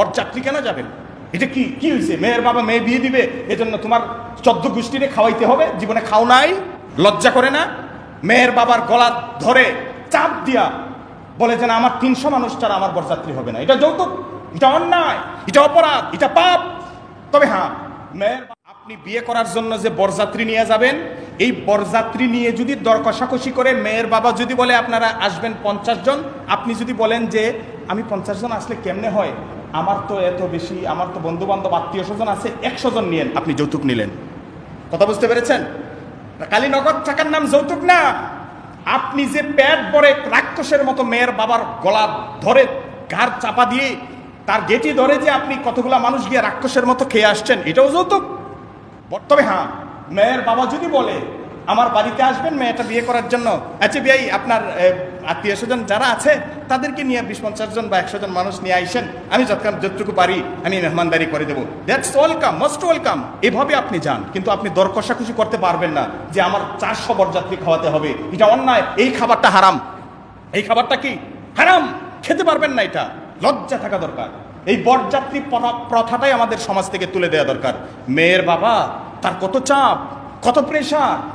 বরযাত্রী কেন যাবেন? এটা কি কি হয়েছে মেয়ের বাবা মেয়ে বিয়ে দিবে, এজন্য তোমার চোদ্দ গোষ্ঠীরে খাওয়াইতে হবে, জীবনে খাও নাই, লজ্জা করে না? মেয়ের বাবার গলা ধরে চাপ দিয়া বলে যে না, আমার তিনশো মানুষ ছাড়া আমার বরযাত্রী হবে না। এটা যৌতুক, এটা অন্যায়, এটা অপরাধ, এটা পাপ। তবে হ্যাঁ মেয়ের আপনি বিয়ে করার জন্য যে বরযাত্রী নিয়ে যাবেন, এই বরযাত্রী নিয়ে যদি দর কষাকষি করে মেয়ের বাবা যদি বলে আপনারা আসবেন পঞ্চাশ জন, আপনি যদি বলেন যে, আমি পঞ্চাশ জন আসলে কেমনে হয়? আমার তো এত বেশি, আমার তো বন্ধু বান্ধব আত্মীয় স্বজন আছে, একশো জন নিয়েন। আপনি যৌতুক নিলেন। কথা বুঝতে পেরেছেন? কালী নগদ টাকার নাম যৌতুক না। আপনি যে প্যাট পরে রাক্ষসের মতো মেয়ের বাবার গলা ধরে ঘাড় চাপা দিয়ে তার গেটি ধরে যে আপনি কতগুলা মানুষ গিয়ে রাক্ষসের মতো খেয়ে আসছেন, এটাও যৌতুক? তবে হ্যাঁ মেয়ের বাবা যদি বলে আমার বাড়িতে আসবেন, মেয়েটা বিয়ে করার জন্য। আচ্ছা বিয়াই, আপনার আত্মীয় স্বজন যারা আছে, তাদেরকে নিয়ে বিশ পঞ্চাশ জন বা একশো জন মানুষ নিয়ে আইসেন। আমি যতক্ষণ যতটুকু পারি, আমি মেহমানদারি করে দেবো। দ্যাটস ওয়েলকাম মোস্ট ওয়েলকাম এভাবে আপনি যান, কিন্তু আপনি দর কষাকষি করতে পারবেন না যে আমার চারশো বরযাত্রী খাওয়াতে হবে। এটা অন্যায়। এই খাবারটা হারাম। এই খাবারটা কি? হারাম! খেতে পারবেন না এটা। লজ্জা থাকা দরকার। এই বরযাত্রী প্রথা- প্রথাটাই আমাদের সমাজ থেকে তুলে দেওয়া দরকার। মেয়ের বাবা, তার কত চাপ, কত প্রেশার